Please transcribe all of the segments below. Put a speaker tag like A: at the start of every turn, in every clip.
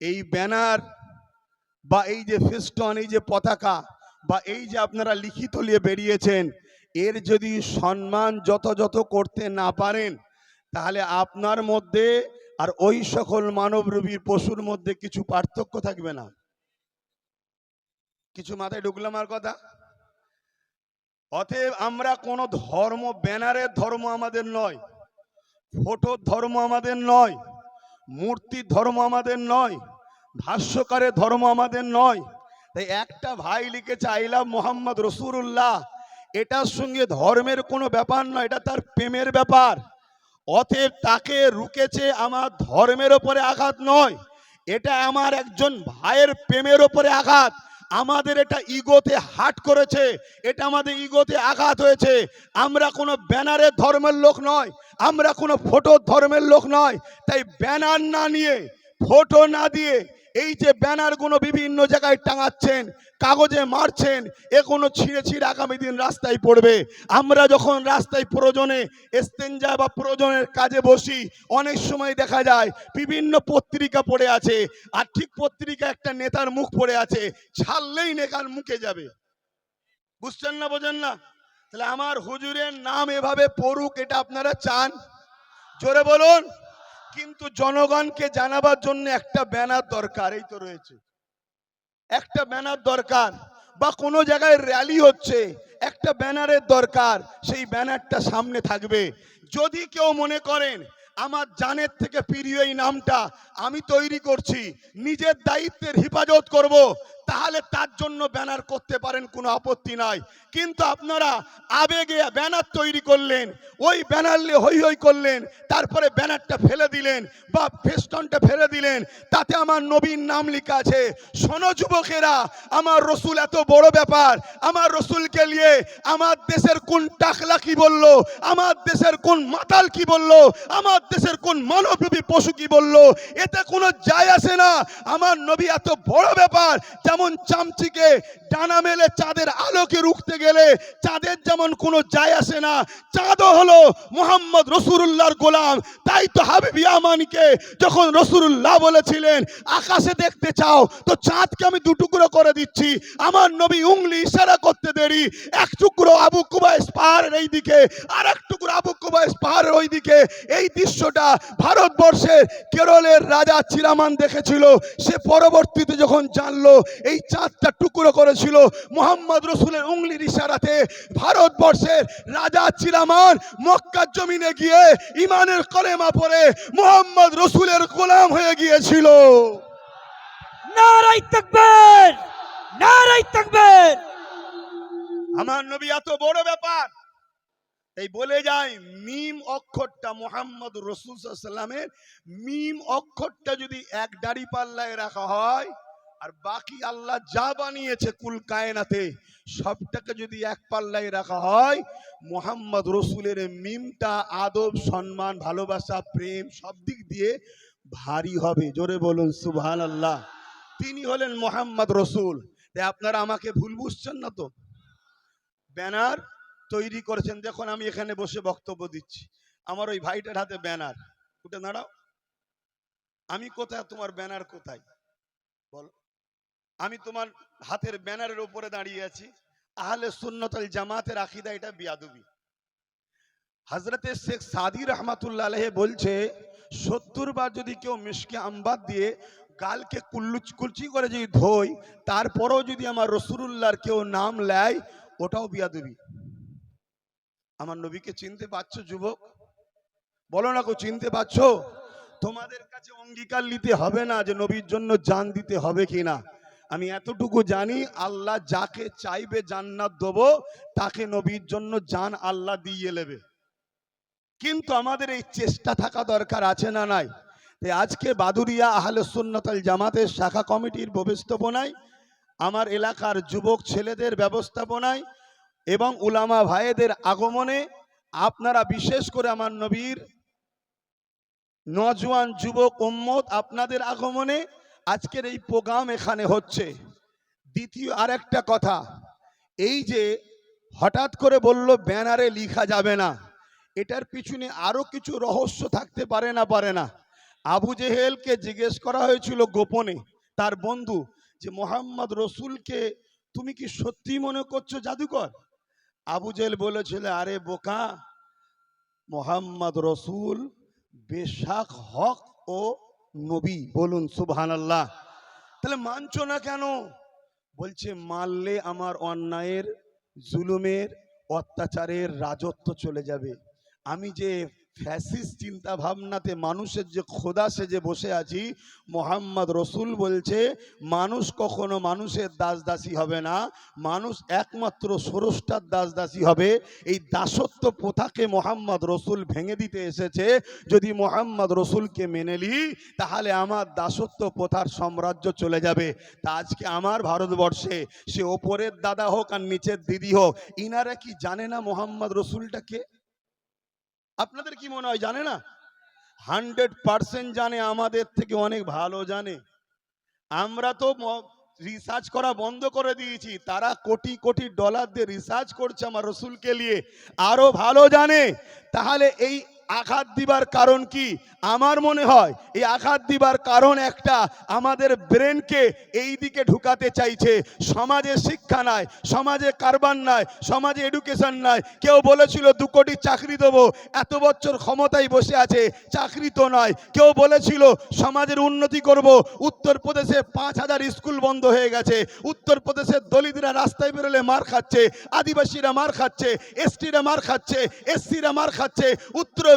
A: এই ব্যানার বা এই যে ফেস্টন, এই যে পতাকা বা এই যে আপনারা লিখিত নিয়ে বেরিয়েছেন, এর যদি সম্মান যথাযথ করতে না পারেন, তাহলে আপনার মধ্যে আর ওই সকল মানবরূপী পশুর মধ্যে কিছু পার্থক্য থাকবে না। কিছু মাথায় ঢুকলাম আর কথা? অতএব আমরা কোনো ধর্ম, ব্যানারের ধর্ম আমাদের নয়, ফটোর ধর্ম আমাদের নয়, মূর্তির ধর্ম আমাদের নয় ভাষ্যকারের ধর্ম আমাদের নয়। তাই একটা ভাই লিখেছে আইলাম মোহাম্মদ রসুরুল্লাহ এটার সঙ্গে ধর্মের কোনো ব্যাপার নয়, এটা তার প্রেমের ব্যাপার। অতএব তাকে রুকেছে আমার ধর্মের ওপরে আঘাত নয়। এটা আমার একজন ভাইয়ের প্রেমের ওপরে আঘাত। আমাদের এটা ইগোতে হাট করেছে, এটা আমাদের ইগোতে আঘাত হয়েছে। আমরা কোনো ব্যানারের ধর্মের লোক নয়, আমরা কোনো ফটো ধর্মের লোক নয়। তাই ব্যানার না নিয়ে, ফটো না দিয়ে এই যে ব্যানারগুলো বিভিন্ন জায়গায় টাঙাচ্ছেন, কাগজে মারছেন এ কোনো ছিঁড়ে ছিঁড়ে আগামী দিন রাস্তায় পড়বে। আমরা যখন রাস্তায় প্রয়োজনে এস্তেঞ্জা বা প্রয়োজনের কাজে বসি, অনেক সময় দেখা যায় বিভিন্ন পত্রিকা পড়ে আছে, আর ঠিক পত্রিকা একটা নেতার মুখ পড়ে আছে, ছাড়লেই নেকার মুখে যাবে। বুঝছেন না, বোঝেন না? তাহলে আমার হুজুরের নাম এভাবে পড়ুক, এটা আপনারা চান? জোরে বলুন। কিন্তু জনগণকে জানাবার জন্য একটা ব্যানার দরকার, এই তো রয়েছে। একটা ব্যানার দরকার বা কোনো জায়গায় র্যালি হচ্ছে, একটা ব্যানারের দরকার, সেই ব্যানারটা সামনে থাকবে। যদি কেউ মনে করেন, আমার জানের থেকে প্রিয় এই নামটা আমি তৈরি করছি, নিজের দায়িত্বের হেফাজত করব তাহলে তার জন্য ব্যানার করতে পারেন, কোনো আপত্তি নাই। কিন্তু আপনারা আবেগে ব্যানার তৈরি করলেন, ওই ব্যানার হই হই করলেন, তারপরে ব্যানারটা ফেলে দিলেন বা ফেস্টনটা ফেলে দিলেন, তাতে আমার নবীর নাম লেখা আছে, শোনো যুবকেরা, আমার রসুল এত বড় ব্যাপার, আমার রসুলকে নিয়ে আমার দেশের কোন টাকলা কি বলল, আমার দেশের কোন মাতাল কি বলল, আমার দেশের কোন মানবরূপী পশু কি বলল, এতে কোনো যায় আসে না। আমার নবী এত বড় ব্যাপার, যেমন চামচিকে ডানা মেলে চাঁদের আলোকে রুখতে গেলে চাঁদের যেমন কোনো যায় আসে না, চাঁদও হলো মোহাম্মদ রসুরুল্লাহর গোলাম। তাই তো হাবিবি আমানকে যখন রসুরুল্লাহ বলেছিলেন, আকাশে দেখতে চাও, তো চাঁদকে আমি দুটুকরো করে দিচ্ছি। আমার নবী উংলি ইশারা করতে দেরি। এক টুকরো আবু কুবাইস পাহাড়ের এই দিকে আর এক টুকরো আবু কুবাইস পাহাড়ের ওই দিকে এই দৃশ্যটা ভারতবর্ষের কেরলের রাজা চিরামান দেখেছিল। সে পরবর্তীতে যখন জানলো এই চাঁদটা টুকরো করেছিল মোহাম্মদ রসুলের উংলির ইশারাতে। ভারতবর্ষের রাজা চিরামান মক্কার জমিনে গিয়ে ইমানের কলেমা পড়ে মোহাম্মদ রসুলের গোলাম হয়ে গিয়েছিল।
B: নারাই নারাই
A: আমার নবী এত বড় ব্যাপার। এই বলে যায় মিম অক্ষরটা মোহাম্মদ রসুল সাল্লামের মিম অক্ষরটা যদি এক দাড়ি পাল্লায় রাখা হয় আর বাকি আল্লাহ যা বানিয়েছে কুল কায়নাতে, সবটাকে যদি এক পাল্লায় রাখা হয়, মোহাম্মদ রসুলের মিমটা, আদব, সম্মান, ভালোবাসা, প্রেম, সব দিক দিয়ে ভারী হবে। জোরে বলুন সুবহান আল্লাহ তিনি হলেন মোহাম্মদ রসুল। তাই আপনারা আমাকে ভুল বুঝছেন না তো? ব্যানার তৈরি করেছেন। দেখুন, আমি এখানে বসে বক্তব্য দিচ্ছি। আমার ওই ভাইটার হাতে ব্যানার। উঠে দাঁড়াও। আমি কোথায়? তোমার ব্যানার কোথায়? বল। আমি তোমার হাতের ব্যানারের উপরে দাঁড়িয়ে আছি। আহলে সুন্নতাল জামাতের আকিদা এটা বিয়াদুবি। হজরতে শেখ সাদি রহমাতুল্লাহ বলছে, সত্তর বার যদি কেউ মিশকে আমবাদ দিয়ে গালকে কুল্লুচ কুলচি করে যদি ধোই তারপরেও যদি আমার রসুরুল্লাহর কেউ নাম নেয় ওটাও বিয়াদবি। আমার নবীকে চিনতে পারছ যুবক? বলো না কেউ চিনতে পারছ? তোমাদের কাছে অঙ্গীকার নিতে হবে না যে নবীর জন্য জান দিতে হবে কিনা। আমি এতটুকু জানি, আল্লাহ যাকে চাইবে জান্নাত দেবো, তাকে নবীর জন্য জান আল্লাহ দিয়ে নেবে। কিন্তু আমাদের এই চেষ্টা থাকা দরকার আছে না নাই? তাই আজকে বাদুরিয়া আহলে সুন্নতাল জামাতের শাখা কমিটির ব্যবস্থাপনায়, আমার এলাকার যুবক ছেলেদের ব্যবস্থাপনায় এবং উলামা ভাইদের আগমনে আপনারা বিশেষ করে আমার নবীর নজওয়ান যুবক উম্মত আপনাদের আগমনে আজকের এই প্রোগ্রাম এখানে হচ্ছে। দ্বিতীয় আরেকটা কথা, এই যে হঠাৎ করে বলল ব্যানারে লিখা যাবে না, এটার পিছনে আরও কিছু রহস্য থাকতে পারে না পারে না। আবু জেহেলকে জিজ্ঞেস করা হয়েছিল গোপনে, তার বন্ধু, যে মোহাম্মদ রসুলকে তুমি কি সত্যি মনে করছ, জাদুকর? আবু জেহেল বলেছিল, আরে বোকা, মোহাম্মদ রসুল বেশাক হক ও নবী, বলুন সুবহান আল্লাহ তাহলে মানছো না কেন? বলছে মানলে আমার অন্যায়ের, জুলুমের, অত্যাচারের রাজত্ব চলে যাবে। আমি যে ফ্যাসিস্ট চিন্তা ভাবনাতে মানুষের যে খোদা সেজে বসে আছি, মোহাম্মদ রসুল বলছে, মানুষ কখনো মানুষের দাস দাসী হবে না, মানুষ একমাত্র স্রষ্টার দাস দাসী হবে। এই দাসত্ব প্রথাকে মোহাম্মদ রসুল ভেঙে দিতে এসেছে। যদি মোহাম্মদ রসুলকে মেনে নিই তাহলে আমার দাসত্ব প্রথার সাম্রাজ্য চলে যাবে। তা আজকে আমার ভারতবর্ষে, সে ওপরের দাদা হোক আর নিচের দিদি হোক, ইনারা কি জানে না মোহাম্মদ রসুলটাকে আপনাদের কি মনে হয়, জানে না? হান্ড্রেড পার্সেন্ট জানে, আমাদের থেকে অনেক ভালো জানে। আমরা তো রিসার্চ করা বন্ধ করে দিয়েছি। তারা কোটি কোটি ডলার দিয়ে রিসার্চ করছে আমার রসুলকে নিয়ে। আরও ভালো জানে। তাহলে এই আঘাত দিবার কারণ কি? আমার মনে হয় এই আঘাত দিবার কারণ একটা আমাদের ব্রেনকে এই দিকে ঢুকাতে চাইছে। সমাজে শিক্ষা নাই, সমাজে কারবার নাই, সমাজে এডুকেশন নাই। কেউ বলেছিল, দু কোটি চাকরি দেবো। এত বছর ক্ষমতায় বসে আছে, চাকরি তো নয় কেউ বলেছিল, সমাজের উন্নতি করব। উত্তরপ্রদেশে পাঁচ হাজার স্কুল বন্ধ হয়ে গেছে। উত্তরপ্রদেশের দলিতরা রাস্তায় বেরোলে মার খাচ্ছে, আদিবাসীরা মার খাচ্ছে, এসটিরা মার খাচ্ছে, এসসিরা মার খাচ্ছে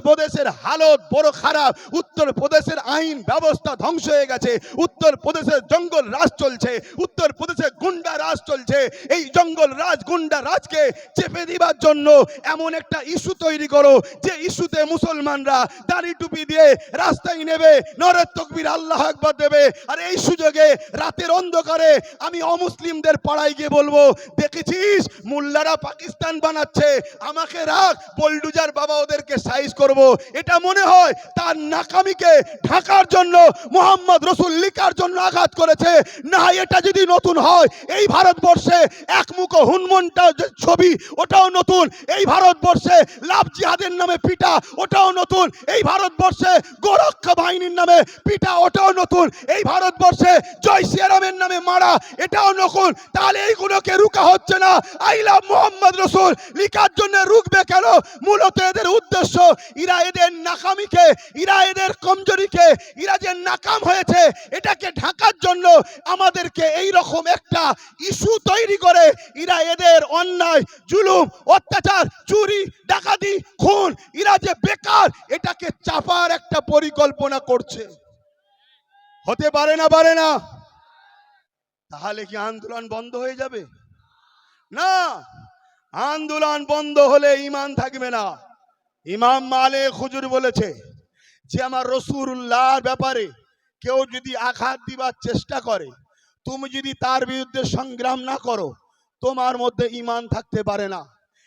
A: উত্তরপ্রদেশের হালত বড় খারাপ, উত্তরপ্রদেশের আইন ব্যবস্থা ধ্বংস হয়ে গেছে, উত্তরপ্রদেশের জঙ্গল রাজ চলছে উত্তরপ্রদেশে গুন্ডা রাজ চলছে, এই জঙ্গল রাজ, গুন্ডা রাজকে চেপে দিবার জন্য এমন একটা ইস্যু তৈরি করো, যে ইস্যুতে মুসলমানরা দাড়ি টুপি দিয়ে রাস্তায় নেবে, নরের তকবির আল্লাহ একবার দেবে, আর এই সুযোগে রাতের অন্ধকারে আমি অমুসলিমদের পাড়ায় গিয়ে বলব, দেখেছিস? মোল্লারা পাকিস্তান বানাচ্ছে, আমাকে রাখ, বোল্ডুজার বাবা ওদেরকে সাইজ করব। এটা মনে হয় তার নাকামিকে ঢাকার জন্য, মোহাম্মদ রসুল লিকার জন্য আঘাত করেছে। না এটা যদি নতুন হয়, এই ভারতবর্ষে একমুখ হুনমনটা ছবি, ওটাও নতুন। এই ভারতবর্ষে লাভ জিহাদের নামে পিটা, ওটাও নতুন। এই ভারতবর্ষে গোরক্ষা বাহিনীর নামে পিটা, ওটাও নতুন। এই ভারতবর্ষে জয় সিয়ারামের নামে মারা, এটাও নতুন। তাহলে এইগুলোকে রুকা হচ্ছে না। আই লাভ মোহাম্মদ রসুল। লিখার জন্য রুকবে কেন? মূলত এদের উদ্দেশ্য ইরা এদের নাকামিকে, ইরা এদের কমজোরিকে, ইরা যে নাকাম হয়েছে, এটাকে ঢাকার জন্য আমাদেরকে এই রকম একটা ইস্যু তৈরি করে। ইরা এদের অন্যায়, জুলুম, অত্যাচার, চুরি, ডাকাতি, খুন, ইরা যে বেকার, এটাকে চাপার একটা পরিকল্পনা করছে। হতে পারে না পারে না। তাহলে কি আন্দোলন বন্ধ হয়ে যাবে? না। আন্দোলন বন্ধ হলে ইমান থাকবে না। ইমাম মালে খুজুর বলেছে যে আমার রসুল্লাহর ব্যাপারে কেউ যদি আঘাত দিবার চেষ্টা করে, তুমি যদি তার বিরুদ্ধে সংগ্রাম না করো, তোমার মধ্যে ইমান থাকতে পারে না।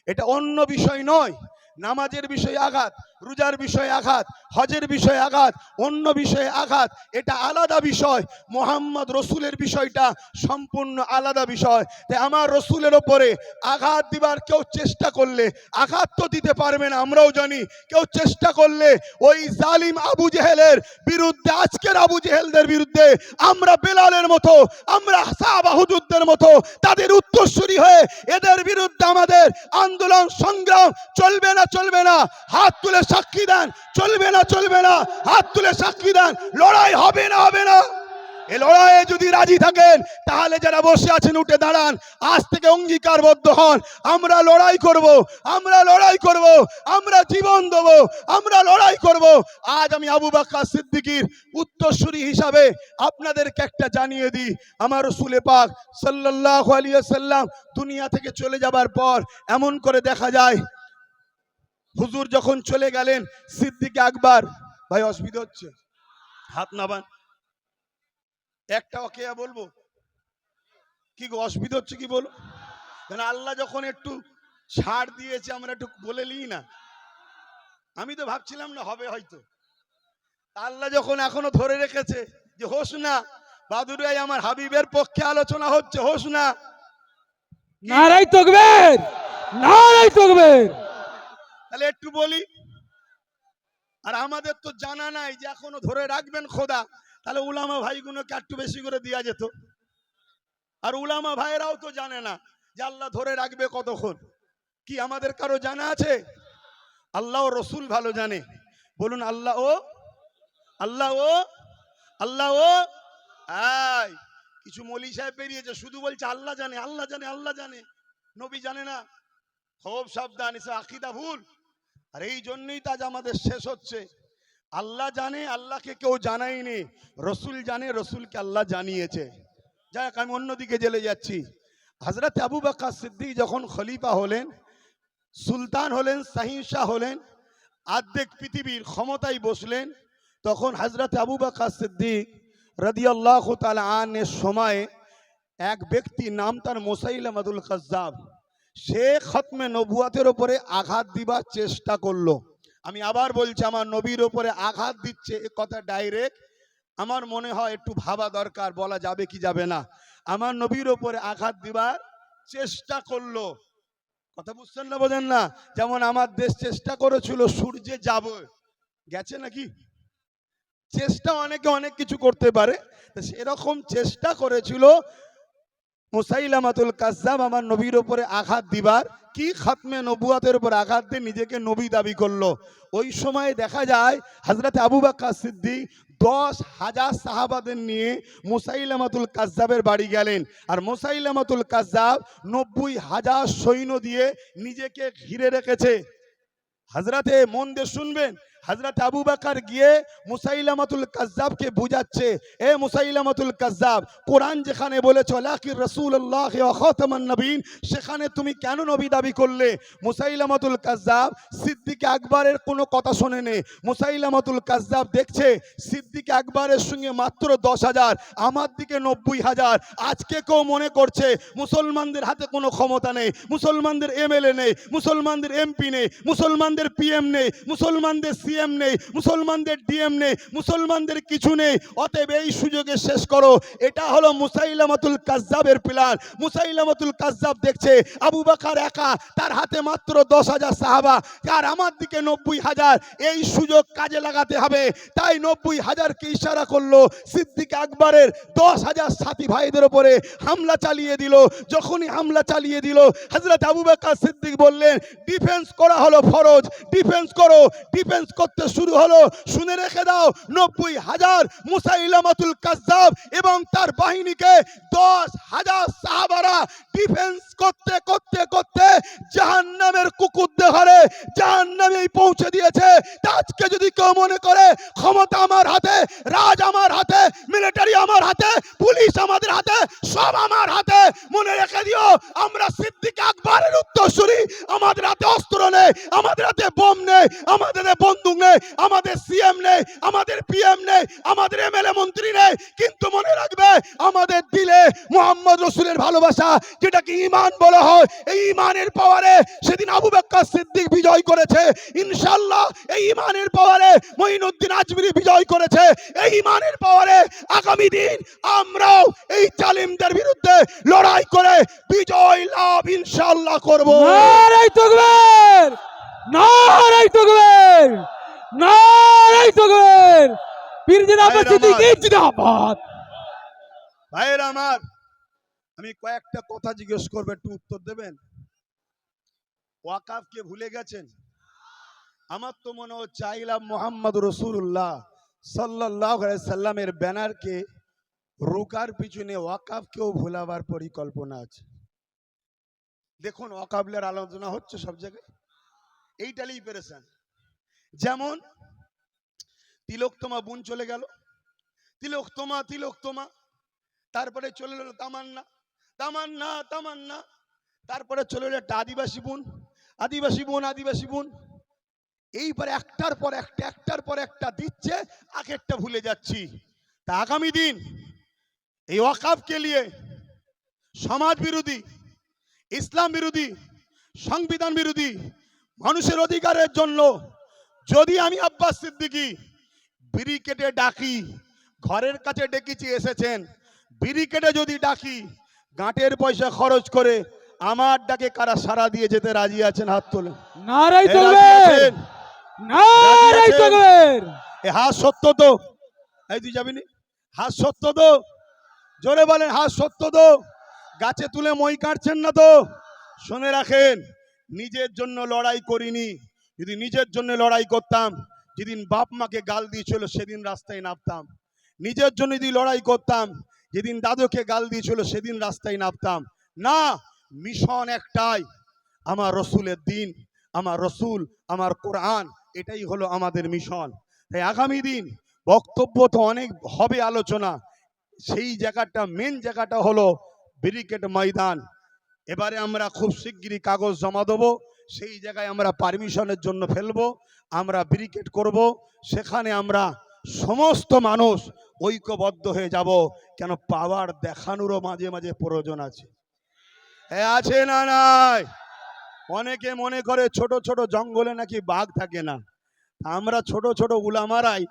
A: এটা অন্য বিষয় নয় নামাজের বিষয়ে আঘাত, রোজার বিষয়ে আঘাত, হজের বিষয়ে আঘাত, অন্য বিষয়ে আঘাত, এটা আলাদা বিষয়। মোহাম্মদ রসুলের বিষয়টা সম্পূর্ণ আলাদা বিষয়। তাই আমার রসুলের ওপরে আঘাত দিবার কেউ চেষ্টা করলে, আঘাত তো দিতে পারবে না, আমরাও জানি। কেউ চেষ্টা করলে ওই জালিম আবু জেহেলের বিরুদ্ধে, আজকের আবু জেহেলদের বিরুদ্ধে আমরা বেলালের মতো, আমরা সাহাবাহুজুদ্দের মতো, তাদের উত্তরসূরি হয়ে এদের বিরুদ্ধে আমাদের আন্দোলন, সংগ্রাম চলবে না চলবে না। হাত তুলে সাক্ষী দেন। চলবে না চলবে না। হাত তুলে সাক্ষী দেন। লড়াই হবে না হবে না। এ লড়াইয়ে যদি রাজি থাকেন, তাহলে যারা বসে আছেন, উঠে দাঁড়ান। আজ থেকে অঙ্গীকারবদ্ধ হন। আমরা লড়াই করব, আমরা লড়াই করব, আমরা জীবন দেব, আমরা লড়াই করব। আজ আমি আবু বাক্কা সিদ্দিকীর উত্তরসূরি হিসাবে আপনাদেরকে একটা জানিয়ে দিই। আমার রসুলে পাক সাল্লাল্লাহু আলাইহি সাল্লাম দুনিয়া থেকে চলে যাবার পর এমন করে দেখা যায় হুজুর যখন চলে গেলেন, সিদ্দিক আকবর, ভাই, অসুবিধা হচ্ছে। হাত নাবান একটা ওকে বলব? কি গো, অসুবিধা হচ্ছে কি বলো? কেন আল্লাহ যখন একটু ছাড় দিয়েছে, আমরা একটু বলে নিই না। আমি তো ভাবছিলাম না, হবে হয়তো। আল্লাহ যখন এখনও ধরে রেখেছে যে, হোস না বাদুরাই আমার হাবিবের পক্ষে আলোচনা হচ্ছে, হোস না।
B: নারাই তকবীর নারাই তকবীর।
A: তাহলে একটু বলি। আর আমাদের তো জানা নাই যে এখনও ধরে রাখবেন খোদা, তাহলে উলামা ভাইগুলোকে একটু বেশি করে দেওয়া যেত। আর উলামা ভাইয়েরাও তো জানে না যে আল্লাহ ধরে রাখবে কতক্ষণ। কি আমাদের কারও জানা আছে? আল্লাহ ও রসুল ভালো জানে। বলুন, আল্লাহ ও আল্লাহ ও আল্লাহ ও, আয়, কিছু মলি সাহেব বেরিয়েছে, শুধু বলছে আল্লাহ জানে আল্লাহ জানে আল্লাহ জানে। নবী জানে না। খুব সাবধান এসে আকিদা ভুল। আর এই জন্যই তো আজ আমাদের শেষ হচ্ছে। আল্লাহ জানে, আল্লাহকে কেউ জানায়নি। রসুল জানে, রসুলকে আল্লাহ জানিয়েছে। যাক, আমি অন্যদিকে জেলে যাচ্ছি। হজরত আবু বাক্কা সিদ্দিক যখন খলিফা হলেন, সুলতান হলেন সাহিংশা হলেন আর্ধেক পৃথিবীর ক্ষমতায় বসলেন, তখন হজরত আবু বাক্কা সিদ্দিক রদিয়াল্লাহ তাল আনের সময়ে এক ব্যক্তি নাম তার মোসাইলামাদুল কাজ্জাব। সে খতমে নবুয়াতের ওপরে আঘাত দিবার চেষ্টা করল। আমি আবার বলছি, আমার নবীর ওপরে আঘাত দিচ্ছে, এ কথা ডাইরেক্ট আমার মনে হয় একটু ভাবা দরকার, বলা যাবে কি যাবে না। আমার নবীর ওপরে আঘাত দিবার চেষ্টা করল। কথা বুঝছেন না, বোঝেন না? যেমন আমার দেশ চেষ্টা করেছিল, সূর্যে যাব, গেছে নাকি? চেষ্টা অনেকে অনেক কিছু করতে পারে সেরকম চেষ্টা করেছিল মুসাইলামাতুল কাজ্জাব আমার নবীর ওপরে আঘাত দিবার কি খাতমে নবুয়াতের উপর আঘাত দিয়ে নিজেকে নবী দাবি করল। ওই সময় দেখা যায় হজরত আবু বাক্কা সিদ্দিক দশ হাজার সাহাবাদের নিয়ে মুসাইলামাতুল কাজ্জাবের বাড়ি গেলেন। আর মুসাইলামাতুল কাজ্জাব নব্বই হাজার সৈন্য দিয়ে নিজেকে ঘিরে রেখেছে। হাজরাতে মন দিয়ে শুনবেন হাজরাতে আবু বাকার গিয়ে মুসাইলামাতুল কাজ্জাবকে বুঝাচ্ছে, এ মুসাইলামাতুল কাজ্জাব, কোরআন যেখানে বলেছ লাকির রাসূলুল্লাহ ওয়া খাতামান নবীন সেখানে তুমি কেন নবী দাবি করলে? মুসাইলামাতুল কাজ্জাব সিদ্দিক আকবরের কোনো কথা শোনে নে মুসাইলামাতুল কাজ্জাব দেখছে, সিদ্দিক আকবরের সঙ্গে মাত্র দশ হাজার, আমার দিকে নব্বই হাজার। আজকে কেউ মনে করছে, মুসলমানদের হাতে কোনো ক্ষমতা নেই, মুসলমানদের এমএলএ নেই, মুসলমানদের এমপি নেই, মুসলমানদের পিএম নেই, মুসলমানদের সিএম নেই, মুসলমানদের ডিএম নেই, মুসলমানদের কিছু নেই, অতএব এই সুযোগে শেষ করো। এটা হলো মুসাইলামাতুল কাজ্জাবের প্ল্যান মুসাইলামাতুল কাজ্জাব দেখছে, আবু বাকার একা, তার হাতে মাত্র দশ হাজার সাহাবা, আর আমার দিকে নব্বই হাজার। এই সুযোগ কাজে লাগাতে হবে। তাই নব্বই হাজারকে ইশারা করল সিদ্দিক আকবরের দশ হাজার সাথী ভাইদের ওপরে হামলা চালিয়ে দিল। যখনই হামলা চালিয়ে দিল হজরত আবু বাক্কার সিদ্দিক বললেন ডিফেন্স করা হলো ফরজ ডিফেন্স করো ডিফেন্স করতে শুরু হলো। শুনে রেখে দাও, নব্বই হাজার মুসাইলামাতুল কাজ্জাব এবং তার বাহিনীকে দশ হাজার সাহাবারা ডিফেন্স করতে করতে করতে জাহান্নামের কুকুরদের ঘরে, জাহান্নামেই পৌঁছে দিয়েছে। আজকে যদি কেউ মনে করে, ক্ষমতা আমার হাতে, রাজ আমার হাতে মিলিটারি আমার হাতে পুলিশ আমাদের হাতে, সব আমার হাতে, মনে রেখে দিও, আমরা সিদ্দিক আকবরের উত্তরসূরি। আমাদের হাতে অস্ত্র নেই, আমাদের হাতে বোম নেই, আমাদের হাতে বন্দুক নেই, আমাদের সিএম নেই, আমাদের পিএম নেই, আমাদের এমএলএ মন্ত্রী নেই, কিন্তু মনে রাখবে আমাদের দিলে মোহাম্মদ রসুলের ভালোবাসা যেটাকে ইমান বলা হয়, এই ইমানের পাওয়ারে সেদিন আবু বাক্কা সিদ্দিক বিজয় করেছে। ইনশাল্লাহ এই ইমানের পাওয়ারে মঈনুদ্দিন আজমিরি বিজয় করেছে। এই ইমানের পাওয়ারে আগামী দিন আমরাও এই জালিমদের বিরুদ্ধে লড়াই করে বিজয় লাভ ইনশাল্লাহ করব।
B: নারাই তকবীর নারাই তকবীর। নারাই তকবীর পীর জনাব
A: ভাইয়ের আমার।
B: জিন্দাবাদ
A: ভাইয়ের আমার। আমি কয়েকটা কথা জিজ্ঞেস করব একটু উত্তর দেবেন? ওয়াকাফকে ভুলে গেছেন? আমার তো মনে হচ্ছে আইলাম মোহাম্মদ রসুল্লাহ সাল্লাহ সাল্লামের ব্যানারকে রোকার পিছনে ওয়াকাফকেও ভোলাবার পরিকল্পনা আছে। দেখুন ওয়াকাবলের আলোচনা হচ্ছে সব জায়গায়। এইটালেই পেরেছেন যেমন তিলোকতমা বোন চলে গেল। তিলোকতমা তিলোকতমা তারপরে চলে এলো তামান্না। তামান্না তামান্না। তারপরে চলে এলো একটা আদিবাসী বোন। আদিবাসী বোন আদিবাসী বোন। এইবার একটার পর একটা, একটার পর একটা দিচ্ছে, আগেরটা ভুলে যাচ্ছি। তা আগামী দিন এই ওয়াকাফকে নিয়ে সমাজ বিরোধী, ইসলাম বিরোধী, সংবিধান বিরোধী, মানুষের অধিকারের জন্য যদি আমি আব্বাস সিদ্দিকী বিড়ি কেটে ডাকি ঘরের কাছে ডেকেছি এসেছেন। বিড়ি কেটে যদি ডাকি গাঁটের পয়সা খরচ করে আমার ডাকে কারা সারা দিয়ে যেতে রাজি আছেন হাত তোলে
B: নারাই
A: এ রাজি
B: তকবীর
A: আছেন?
B: নারাই তকবীর
A: এ হাত সত্য তো? এই তুই যাবি নি? হাত সত্য তো? জোরে বলেন হাত সত্য তো? গাছে তুলে মই কাটছেন না তো? শুনে রাখেন নিজের জন্য লড়াই করিনি। যদি নিজের জন্য লড়াই করতাম, যেদিন বাপ মাকে গাল দিয়েছিল সেদিন রাস্তায় নামতাম। নিজের জন্য যদি লড়াই করতাম, যেদিন দাদুকে গাল দিয়েছিল সেদিন রাস্তায় নামতাম। না, মিশন একটাই, আমার রসুলের দিন, আমার রসুল, আমার কোরআন, এটাই হলো আমাদের মিশন। তাই আগামী দিন বক্তব্য তো অনেক হবে আলোচনা, সেই জায়গাটা মেন জায়গাটা হলো ব্যারিকেড ময়দান। এবারে আমরা খুব শিগগিরই কাগজ জমা দেবো। সেই জায়গায় আমরা পারমিশনের জন্য ফেলব, আমরা ব্যারিকেড করব, সেখানে আমরা সমস্ত মানুষ ঐক্যবদ্ধ হয়ে যাব। কেন পাওয়ার দেখানোরও মাঝে মাঝে প্রয়োজন আছে। হ্যাঁ আছে না নাই? অনেকে মনে করে ছোট ছোট জঙ্গলে নাকি বাঘ থাকে না। আমরা ছোট ছোট উলামারাই,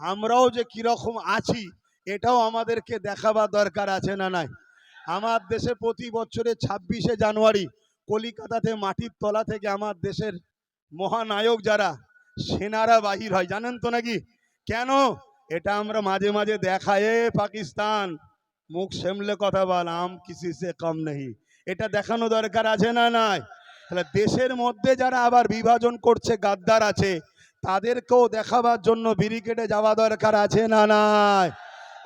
A: আমরাও যে কীরকম আছি, এটাও আমাদেরকে দেখাবার দরকার আছে না নাই? আমার দেশে প্রতি বছরে ছাব্বিশে জানুয়ারি কলিকাতাতে মাটির তলা থেকে আমার দেশের মহানায়ক যারা, সেনারা বাহির হয়। জানেন তো নাকি? কেন? এটা আমরা মাঝে মাঝে দেখায় পাকিস্তান। মুখ সেমলে কথা বল, আম কিসি সে কম নেই এটা দেখানো দরকার আছে না নাই? তাহলে দেশের মধ্যে যারা আবার বিভাজন করছে, গাদ্দার আছে, তাদেরকেও দেখাবার জন্য ব্যারিকেডে যাওয়া দরকার আছে না নাই?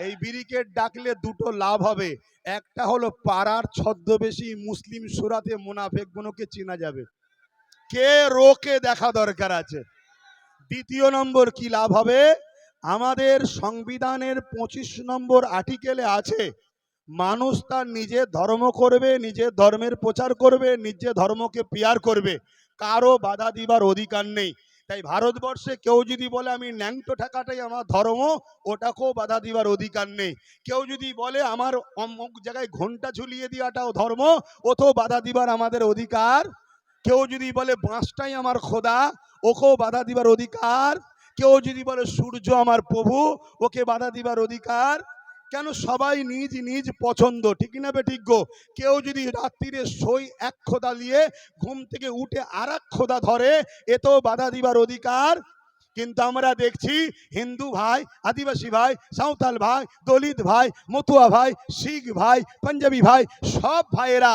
A: এই ব্যারিকেড ডাকলে দুটো লাভ হবে। একটা হলো পাড়ার ছদ্মবেশী মুসলিম সুরাতে মুনাফেকগুলোকে চেনা যাবে। কে রোকে দেখা দরকার আছে? দ্বিতীয় নম্বর কি লাভ হবে? আমাদের সংবিধানের পঁচিশ নম্বর আর্টিকেলে আছে, মানুষ তার নিজের ধর্ম করবে নিজের ধর্মের প্রচার করবে নিজের ধর্মকে পিয়ার করবে। কারও বাধা দিবার অধিকার নেই। তাই ভারতবর্ষে কেউ যদি বলে আমি ন্যাংটো ঠাকাটাই আমার ধর্ম, ওটাকেও বাধা দিবার অধিকার নেই। কেউ যদি বলে আমার অমুক জায়গায় ঘণ্টা ঝুলিয়ে দেওয়াটাও ধর্ম ওতেও বাধা দিবার আমাদের অধিকার। কেউ যদি বলে বাঁশটাই আমার খোদা, ওকেও বাধা দিবার অধিকার। কেউ যদি বলে সূর্য আমার প্রভু, ওকে বাধা দিবার অধিকার। কেন সবাই নিজ নিজ পছন্দ? ঠিক না বে ঠিক গো? কেউ যদি রাত্রিরে সই এক খোদা দিয়ে ঘুম থেকে উঠে আর এক খোদা ধরে এতেও বাধা দিবার অধিকার। কিন্তু আমরা দেখছি হিন্দু ভাই, আদিবাসী ভাই, সাঁওতাল ভাই, দলিত ভাই, মতুয়া ভাই, শিখ ভাই, পাঞ্জাবি ভাই, সব ভাইয়েরা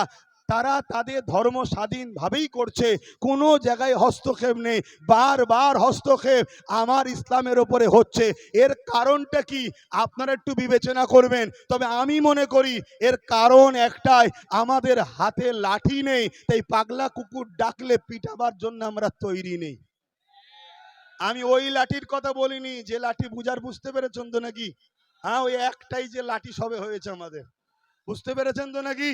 A: তারা তাদের ধর্ম স্বাধীনভাবেই করছে। কোনো জায়গায় হস্তক্ষেপ নেই। বারবার হস্তক্ষেপ আমার ইসলামের ওপরে হচ্ছে। এর কারণটা কি? আপনারা একটু বিবেচনা করবেন। তবে আমি মনে করি, এর কারণ একটাই, আমাদের হাতে লাঠি নেই, তাই পাগলা কুকুর ডাকলে পিটাবার জন্য আমরা তৈরি নেই। আমি ওই লাঠির কথা বলিনি, যে লাঠি বুঝার বুঝতে পেরেছেন তো নাকি? হ্যাঁ ওই একটাই যে লাঠি সবে হয়েছে আমাদের। বুঝতে পেরেছেন তো নাকি?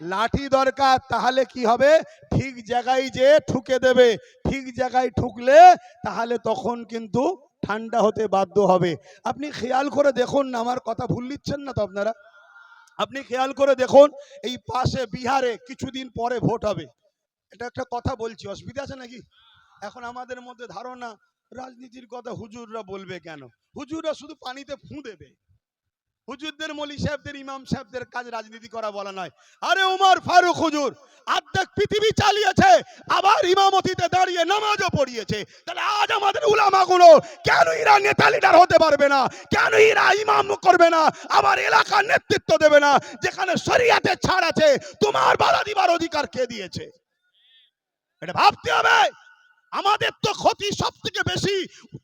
A: লাঠি দরকার, তাহলে কি হবে? ঠিক জায়গায় যে ঠুকে দেবে। ঠিক জায়গায় ঠুকলে তাহলে তখন কিন্তু ঠান্ডা হতে বাধ্য হবে। আপনি খেয়াল করে দেখুন না, আমার কথা ভুল নিচ্ছেন না তো আপনারা? আপনি খেয়াল করে দেখুন, এই পাশে বিহারে কিছুদিন পরে ভোট হবে। এটা একটা কথা বলছি, অসুবিধা আছে নাকি? এখন আমাদের মধ্যে ধারণা, রাজনীতির কথা হুজুররা বলবে কেন? হুজুররা শুধু পানিতে ফু দেবে। হুজুরদের মলি সাহেবদের, ইমাম সাহেবদের কাজ রাজনীতি করা বলা নয়। আরে উমর ফারুক হুজুর অর্ধেক পৃথিবী চালিয়েছে, আবার ইমামতিতে দাঁড়িয়ে নামাজও পড়িয়েছে। তাহলে আজ আমাদের উলামাগুলো কেন এরা নেতা লিডার হতে পারবে না? কেন এরা ইমাম করবে না? আবার এলাকার নেতৃত্ব দেবে না? যেখানে শরিয়াতে ছাড় আছে, তোমার বাধা দিবার অধিকার কে দিয়েছে? এটা ভাবতে হবে। আমাদের তো ক্ষতি সব থেকে বেশি।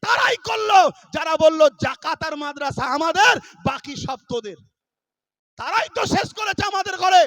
A: তারাই করল। যারা বলল, জাকাত আর মাদ্রাসা আমাদের, বাকি সব তোদের। তারাই তো শেষ করেছে আমাদের ঘরে।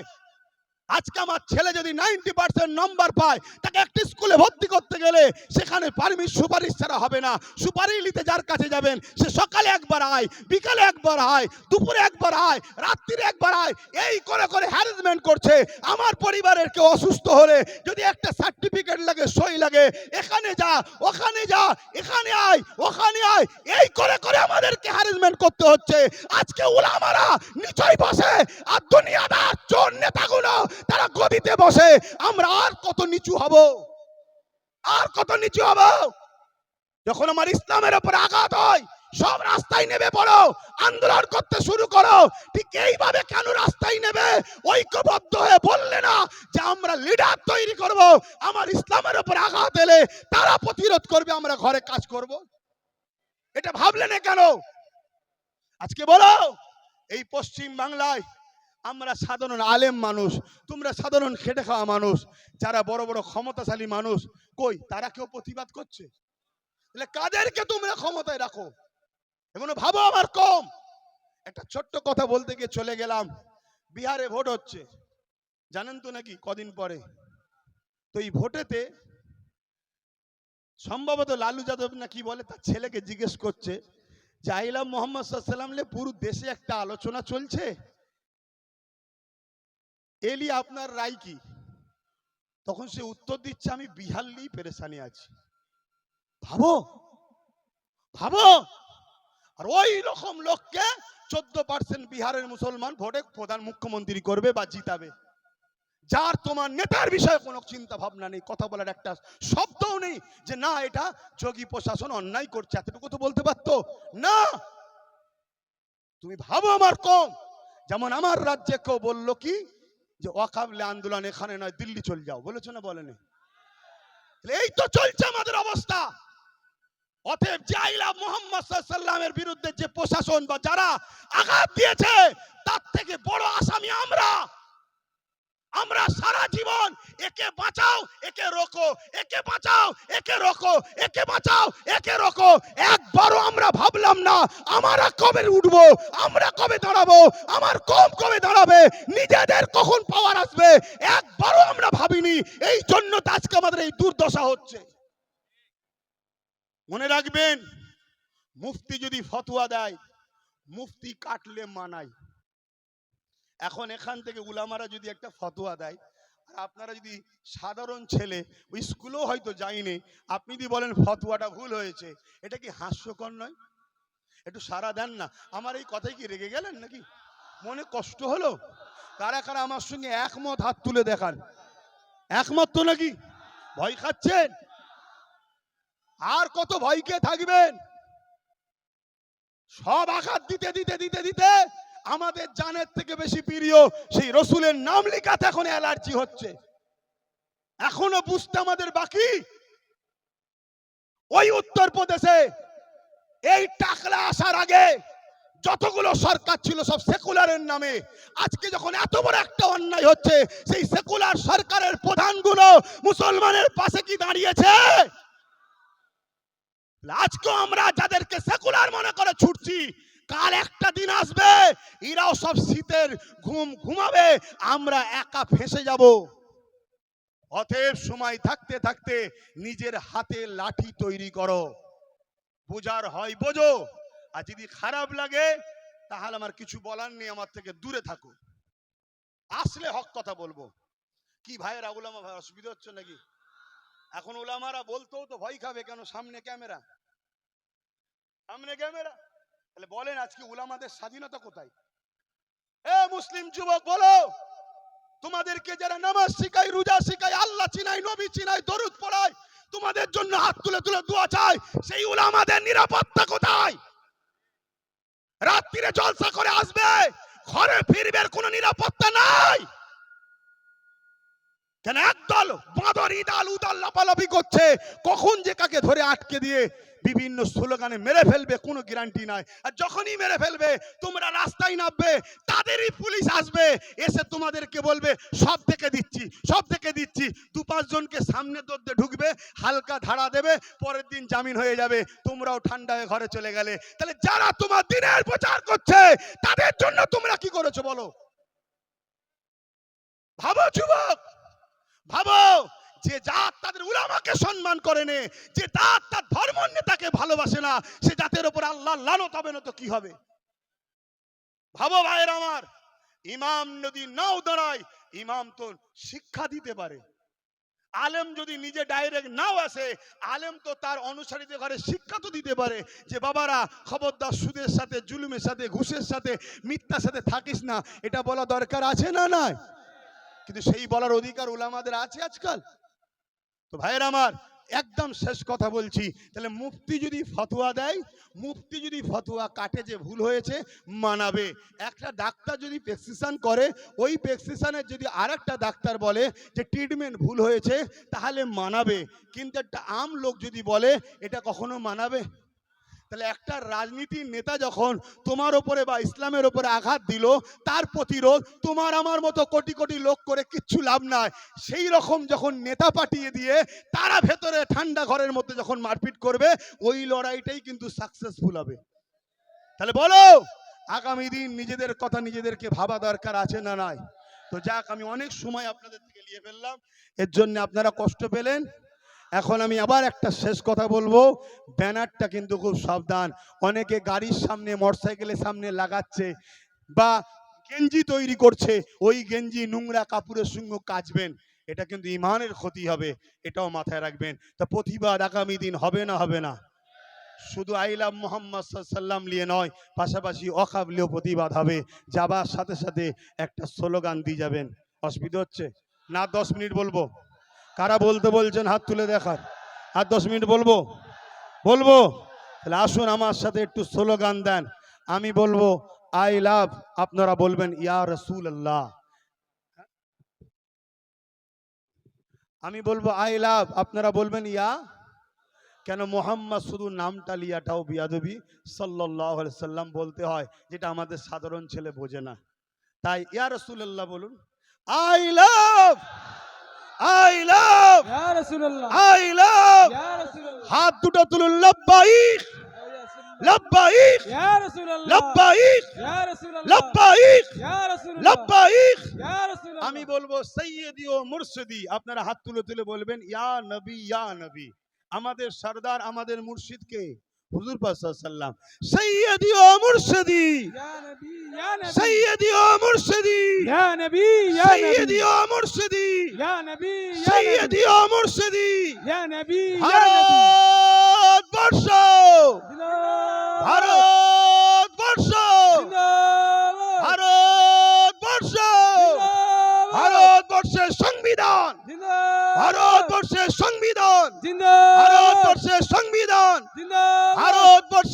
A: আজকে আমার ছেলে যদি নাইনটি পার্সেন্ট নম্বর পায়, তাকে একটি স্কুলে ভর্তি করতে গেলে সেখানে পারমিট সুপারিশ ছাড়া হবে না। সুপারিশ নিতে যার কাছে যাবেন, সে সকালে একবার আয়, বিকালে একবার আয়, দুপুরে একবার আয়, রাত্রিরে একবার আয়, এই করে করে হ্যারাসমেন্ট করছে। আমার পরিবারের কেউ অসুস্থ হলে যদি একটা সার্টিফিকেট লাগে, সই লাগে, এখানে যা, ওখানে যা, এখানে আয়, ওখানে আয়, এই করে করে আমাদেরকে হ্যারাসমেন্ট করতে হচ্ছে। আজকে ওলামারা নিচয় বসে, আর দুনিয়াদার চোর নেতাগুলো তারা গদিতে বসে, আমরা আর কত নিচু হব? আর কত নিচু হব? যখন আমার ইসলামের উপর আঘাত হয়, সব রাস্তায় নেমে পড়ো, আন্দোলন করতে শুরু করো। ঠিক এইভাবে কেন রাস্তায় নেবে ঐক্যবদ্ধ হয়ে বললে না যে আমরা লিডার তৈরি করব। আমার ইসলামের উপর আঘাত এলে তারা প্রতিরোধ করবে, আমরা ঘরে কাজ করব। এটা ভাবলে না কেন? আজকে বলো, এই পশ্চিম বাংলায় আমরা সাধারণ আলেম মানুষ, তোমরা সাধারণ খেটে খাওয়া মানুষ, যারা বড় বড় ক্ষমতাশালী মানুষ, কই, তারা কেউ প্রতিবাদ করছে? তাহলে কাদেরকে তোমরা ক্ষমতায় রাখো? এগুলো ভাবো আমার কম। একটা ছোট্ট কথা বলতে গিয়ে চলে গেলাম। বিহারে ভোট হচ্ছে। জানেন তো নাকি কদিন পরে? তো এই ভোটেতে সম্ভবত লালু যাদব না কি বলে, তার ছেলেকে জিজ্ঞেস করছে আইলাম মোহাম্মদ সাল্লাম পুরো দেশে একটা আলোচনা চলছে? এলি আপনার রায় কি? তখন সে উত্তর দিচ্ছে, আমি বিহার নিয়েই পেরেশানি আছি। ভাবো ভাবো। আর ওই রকম লোককে চোদ্দ পার্সেন্ট বিহারের মুসলমান ভোটে প্রধান মুখ্যমন্ত্রী করবে বা জিতাবে। যার তোমার নেতার বিষয়ে কোনো চিন্তা ভাবনা নেই, কথা বলার একটা শব্দও নেই যে, না, এটা যোগী প্রশাসন অন্যায় করছে, এতটুকু তো বলতে পারতো? না। তুমি ভাবো আমার কম। যেমন আমার রাজ্যে কেউ বলল কি যে ওয়াকাবলে আন্দোলন এখানে নয়, দিল্লি চলে যাও। বলেছ না বলেনি? এই তো চলছে আমাদের অবস্থা। অতএব জাইলা মোহাম্মদ সাল্লামের বিরুদ্ধে যে প্রশাসন বা যারা আঘাত দিয়েছে, তার থেকে বড় আসামি আমরা। আমরা সারা জীবন একে বাঁচাও, একে রোকো, একে বাঁচাও, একে রোকো, একে বাঁচাও, একে রোকো। একবারও আমরা ভাবলাম না, আমরা কবে উঠবো, আমরা কবে দাঁড়াবো, আমার কম কবে দাঁড়াবে, নিজেদের কখন পাওয়ার আসবে? একবারও আমরা ভাবিনি, এই জন্য তো আজকে আমাদের এই দুর্দশা হচ্ছে। মনে রাখবেন, মুফতি যদি ফতোয়া দেয়, মুফতি কাটলে মানায়। এখন এখান থেকে উলামারা যদি একটা ফতোয়া দেয় আর আপনারা যদি সাধারণ ছেলে, ওই স্কুলেও হয়তো যায়নি, আপনি যদি বলেন ফতোয়াটা ভুল হয়েছে, এটা কি হাস্যকর নয়? একটু সারা দেন না। আমার এই কথাই কি রেগে গেলেন নাকি? মনে কষ্ট হলো? কারা কারা আমার সঙ্গে একমত হাত তুলে দেখান? একমত তো নাকি? ভয় খাচ্ছেন? আর কত ভয়কে থাকবেন? সব আঘাত দিতে দিতে দিতে দিতে আমাদের জানের থেকে বেশি প্রিয় সেই রসুলের নাম লেখাতে এখন অ্যালার্জি হচ্ছে। এখনও বুঝতে আমাদের বাকি? ওই উত্তরপ্রদেশে এই টাকলা আসার আগে যতগুলো সরকার ছিল সব সেকুলারের নামে। আজকে যখন এত বড় একটা অন্যায় হচ্ছে, সেই সেকুলার সরকারের প্রধানগুলো মুসলমানের পাশে কি দাঁড়িয়েছে? আজকে আমরা যাদেরকে সেকুলার মনে করে ছুটছি কাল একটা দিন আসবে, এরাও সব শীতের ঘুম ঘুমাবে, আমরা একা ফেসে যাব। অতএব সময় থাকতে থাকতে নিজের হাতে লাঠি তৈরি করো। বোঝার হয়, বোঝো। আর যদি খারাপ লাগে, তাহলে আমার কিছু বলার নেই, আমার থেকে দূরে থাকো। আসলে হক কথা বলব। কি ভাইয়েরা উলামা ভাই, অসুবিধা হচ্ছে নাকি? এখন ওলামারা বলতেও তো ভয় খাবে কেন, সামনে ক্যামেরা? সামনে ক্যামেরা? তাহলে বলেন আজকে উলামাদের স্বাধীনতা কোথায়? এ মুসলিম যুবক, বলো। তোমাদেরকে যারা নামাজ শিখায়, রোজা শিখায়, আল্লাহ চিনাই নবী চিনাই দরুদ পড়ায়, তোমাদের জন্য হাত তুলে তুলে দোয়া চায়, সেই উলামাদের নিরাপত্তা কোথায়? রাত্রিরে জলসা করে আসবে, ঘরে ফিরবে কোনো নিরাপত্তা নাই। কেন একদল বাঁদর, ইদাল, উদাল লাপালাপি করছে, কখন যে কাকে ধরে আটকে দিয়ে বিভিন্ন স্লোগানে মেরে ফেলবে, কোনো গ্যারান্টি নাই। আর যখনই মেরে ফেলবে, তোমরা রাস্তায় নামবে, তাদেরই পুলিশ আসবে, এসে তোমাদেরকে বলবে, সব থেকে দিচ্ছি, সব থেকে দিচ্ছি। দু পাঁচজনকে সামনে দরদে ঢুকবে, হালকা ধারা দেবে, পরের দিন জামিন হয়ে যাবে, তোমরাও ঠান্ডা হয়ে ঘরে চলে গেলে। তাহলে যারা তোমার দিনের প্রচার করছে, তাদের জন্য তোমরা কি করেছ বলো? ভাবো যুবক, ভাবো। যে জাত তাদের উলামাকে সম্মান করে নে, যে জাত তার ধর্ম নেতাকে ভালোবাসে না, সে জাতের উপর আল্লাহ লানত হবে না তো কি হবে? ভাবো ভাইয়ের আমার, ইমাম যদি নাও দাঁড়ায়, ইমাম তো শিক্ষা দিতে পারে। আলেম যদি নিজে ডাইরেক্ট নাও আসে, আলেম তো তার অনুসারীদের ঘরে শিক্ষা তো দিতে পারে যে, বাবারা, খবরদার সুদের সাথে, জুলুমের সাথে, ঘুষের সাথে, মিথ্যার সাথে থাকিস না, এটা বলা দরকার আছে না নাই? কিন্তু সেই বলার অধিকার ওলামাদের আছে আজকাল। তো ভাইয়ের আমার, একদম শেষ কথা বলছি। তাহলে মুফতি যদি ফতোয়া দেয়, মুফতি যদি ফতোয়া কাটে যে ভুল হয়েছে, মানাবে। একটা ডাক্তার যদি প্রেসক্রিপশান করে, ওই প্রেসক্রিপশানের যদি আর একটা ডাক্তার বলে যে ট্রিটমেন্ট ভুল হয়েছে, তাহলে মানাবে। কিন্তু একটা আম লোক যদি বলে, এটা কখনো মানাবে? তাহলে একটা রাজনীতির নেতা যখন তোমার ওপরে বা ইসলামের ওপরে আঘাত দিল, তার প্রতিরোধ তোমার আমার মতো কোটি কোটি লোক করে কিচ্ছু লাভ নাই। সেই রকম যখন নেতা পাঠিয়ে দিয়ে তারা ভেতরে ঠান্ডা ঘরের মধ্যে যখন মারপিট করবে, ওই লড়াইটাই কিন্তু সাকসেসফুল হবে। তাহলে বলো, আগামী দিন নিজেদের কথা নিজেদেরকে ভাবা দরকার আছে না নাই? তো যাক, আমি অনেক সময় আপনাদের থেকে নিয়ে ফেললাম। এর জন্য আপনারা কষ্ট পেলেন। এখন আমি আবার একটা শেষ কথা বলব। ব্যানারটা কিন্তু খুব সাবধান। অনেকে গাড়ির সামনে, মোটরসাইকেলের সামনে লাগাচ্ছে বা গেঞ্জি তৈরি করছে, ওই গেঞ্জি নোংরা কাপড়ের সঙ্গে কাচবেন। এটা কিন্তু ইমানের ক্ষতি হবে, এটাও মাথায় রাখবেন। তা প্রতিবাদ আগামী দিন হবে না হবে না? শুধু আইলাম মোহাম্মদ সাল্লাম নিয়ে নয়, পাশাপাশি অকাবলীয় প্রতিবাদ হবে। যাবার সাথে সাথে একটা স্লোগান দিয়ে যাবেন। অসুবিধা হচ্ছে? না, দশ মিনিট বলব। কারা বলতে বলছেন? হাত তুলে দেখার আর দশ মিনিট বলব? বলব? তাহলে আসুন আমার সাথে একটু স্লোগান দেন। আমি বলব, আই লাভ, আপনারা বলবেন, ইয়া রসুল আল্লাহ আমি বলব, আই লাভ, আপনারা বলবেন, ইয়া? কেন মোহাম্মদ শুধু নামটা লিয়াটাও বিয়াদবি? সাল্লাহ সাল্লাম বলতে হয়, যেটা আমাদের সাধারণ ছেলে বোঝে না। তাই, ইয়া রসুল্লাহ বলুন, I love! I love. I love. হাত দুটো তুলুন লব্বাইক লব্বাইক লব্বাইক লব্বাইক লব্বাইক আমি বলব সৈয়দি ও মুর্শিদি আপনারা হাত তুলে তুলে বলবেন ইয়া নবী ইয়া নবী। আমাদের সর্দার আমাদের মুর্শিদকে হুজুর পাক সাল্লাম সৈয়দি ও মুর্শিদি
B: ইয়া নবী ইয়া নবী
A: সৈয়দি ও মুর্শিদি
B: ইয়া নবী ইয়া
A: সৈয়দি
B: নবী
A: ও মুর্শিদি
B: ইয়া নবী ইয়া নবী
A: সৈয়দি ও মুর্শিদি
B: ইয়া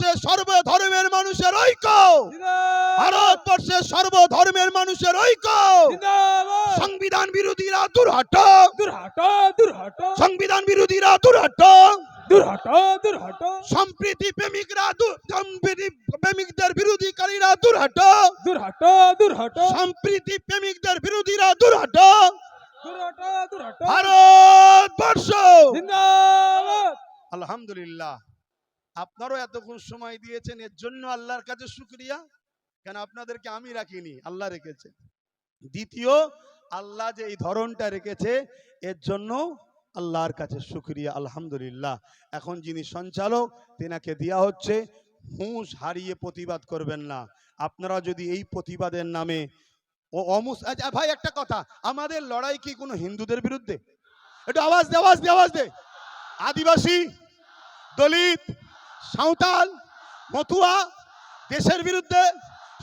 A: ভারতবর্ষের সর্বধর্মের মানুষের ঐক্য।
B: জিন্দাবাদ।
A: ভারতবর্ষের সর্বধর্মের মানুষের ঐক্য। সংবিধান বিরোধীরা দূর হট
B: দূর হটো দূর হটো
A: সংবিধান বিরোধীরা দূর হট
B: দূর হটো দূর হটো
A: সম্প্রীতি প্রেমিকরা সম্প্রীতি প্রেমিকদের বিরোধীকারীরা দূর হট
B: দূর হটো দূর হটো
A: সম্প্রীতি প্রেমিকদের বিরোধীরা দূর হট
B: দূর হটো দূর হটো
A: ভারতবর্ষ আলহামদুলিল্লাহ। আপনারও এতক্ষণ সময় দিয়েছেন, এর জন্য আল্লাহর কাছে শুক্রিয়া। কেন আপনাদেরকে আমি রাখিনি, আল্লাহ রেখেছে। দ্বিতীয়, আল্লাহ যে এই ধরনটা রেখেছে, এর জন্য আল্লাহর কাছে শুক্রিয়া, আলহামদুলিল্লাহ। এখন যিনি সঞ্চালক, তেনাকে দেওয়া হচ্ছে, হুঁশ হারিয়ে প্রতিবাদ করবেন না। আপনারা যদি এই প্রতিবাদের নামে, ও অমুস আচ্ছা ভাই, একটা কথা, আমাদের লড়াই কি কোনো হিন্দুদের বিরুদ্ধে? একটু আওয়াজ দে আওয়াজ দে আওয়াজ দে। আদিবাসী, দলিত সাঁওতাল, মতুয়া, দেশের বিরুদ্ধে,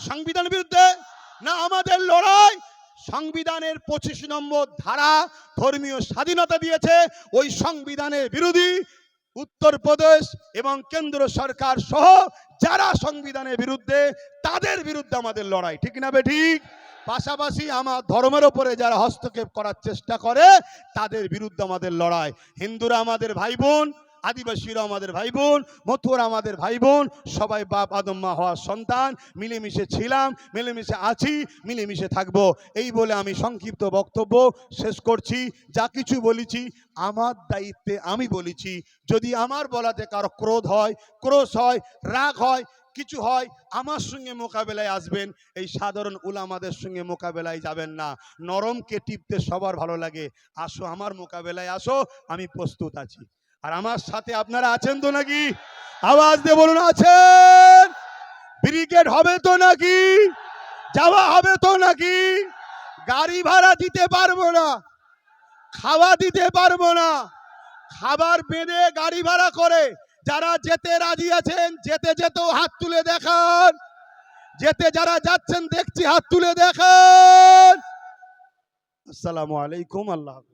A: সংবিধানের বিরুদ্ধে, না আমাদের লড়াই। সংবিধানের পঁচিশ নম্বর ধারা ধর্মীয় স্বাধীনতা দিয়েছে। ওই সংবিধানের বিরোধী উত্তরপ্রদেশ এবং কেন্দ্র সরকার সহ যারা সংবিধানের বিরুদ্ধে, তাদের বিরুদ্ধে আমাদের লড়াই, ঠিক না বে ঠিক? পাশাপাশি আমার ধর্মের ওপরে যারা হস্তক্ষেপ করার চেষ্টা করে, তাদের বিরুদ্ধে আমাদের লড়াই। হিন্দুরা আমাদের ভাই বোন আদিবাসীরা আমাদের ভাই বোন মথুরা আমাদের ভাই বোন সবাই বাপ আদম্মা হওয়ার সন্তান, মিলেমিশে ছিলাম, মিলেমিশে আছি, মিলেমিশে থাকব। এই বলে আমি সংক্ষিপ্ত বক্তব্য শেষ করছি। যা কিছু বলেছি, আমার দায়িত্বে আমি বলেছি। যদি আমার বলাতে কারও ক্রোধ হয়, ক্রোশ হয়, রাগ হয়, কিছু হয়, আমার সঙ্গে মোকাবেলায় আসবেন। এই সাধারণ উলামাদের সঙ্গে মোকাবেলায় যাবেন না। নরমকে টিপতে সবার ভালো লাগে। আসো আমার মোকাবেলায় আসো, আমি প্রস্তুত আছি। আর আমার সাথে আপনারা আছেন তো নাকি? আওয়াজ দিয়ে বলুন, আছেন। ব্রিগেড হবে তো নাকি? যাওয়া হবে তো নাকি? গাড়ি ভাড়া দিতে পারব না। খাওয়া দিতে পারব না। খাবার বেঁধে গাড়ি ভাড়া করে যারা যেতে রাজি আছেন, যেতে যেতেও হাত তুলে দেখান। যেতে যারা যাচ্ছেন, দেখছি হাত তুলে দেখান। আসসালামু আলাইকুম, আল্লাহ।